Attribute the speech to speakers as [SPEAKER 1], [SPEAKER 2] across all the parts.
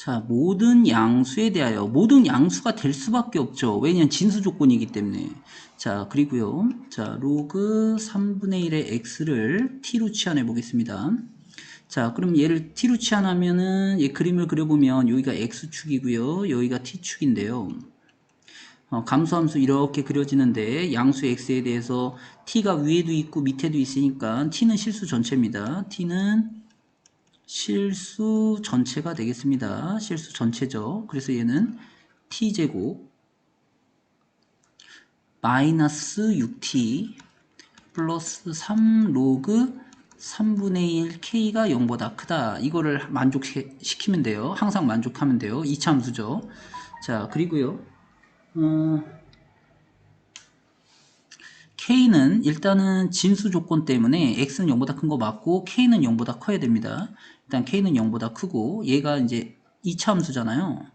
[SPEAKER 1] 자, 모든 양수에 대하여 모든 양수가 될 수밖에 없죠. 왜냐면 진수 조건이기 때문에. 자, 그리고요. 자, 로그 3분의 1의 x를 t로 치환해 보겠습니다. 자, 그럼 얘를 t로 치환하면은 얘 그림을 그려보면 여기가 x축이고요. 여기가 t축인데요. 어, 감소함수 이렇게 그려지는데 양수 x에 대해서 t가 위에도 있고 밑에도 있으니까 t는 실수 전체입니다. t는 실수 전체가 되겠습니다. 실수 전체죠. 그래서 얘는 t제곱 마이너스 6t 플러스 3 로그 3분의 1 k가 0보다 크다. 이거를 만족시키면 돼요. 항상 만족하면 돼요. 이차함수죠. 자, 그리고요. 어, K는 일단은 진수 조건 때문에 X는 0보다 큰 거 맞고 K는 0보다 커야 됩니다. 일단 K는 0보다 크고 얘가 이제 2차 함수잖아요.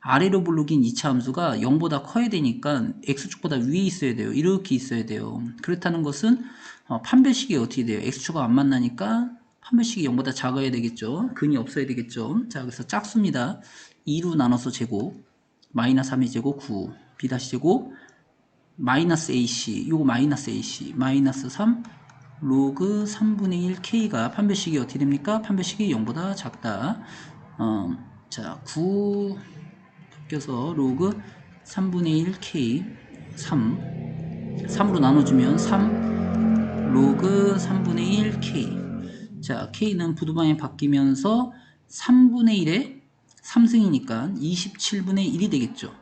[SPEAKER 1] 아래로 부르긴 2차 함수가 0보다 커야 되니까 X축보다 위에 있어야 돼요. 이렇게 있어야 돼요. 그렇다는 것은 어, 판별식이 어떻게 돼요? X축과 안 만나니까 판별식이 0보다 작아야 되겠죠. 근이 없어야 되겠죠. 자, 그래서 짝수입니다. 2로 나눠서 제곱 마이너스 3의 제곱 9 B 다시 제곱 마이너스 AC 요거 마이너스 AC 마이너스 3 로그 3분의 1 K가 판별식이 어떻게 됩니까? 판별식이 0보다 작다 어, 자, 9 바뀌어서 로그 3분의 1 K 3 3으로 나눠주면 3 로그 3분의 1 K 자, K는 부두방에 바뀌면서 3분의 1에 3승이니까 27분의 1이 되겠죠.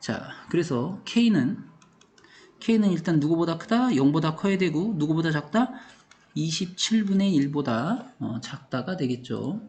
[SPEAKER 1] 자, 그래서 K는 K는 일단 누구보다 크다? 0보다 커야 되고 누구보다 작다? 27분의 1보다 어, 작다가 되겠죠.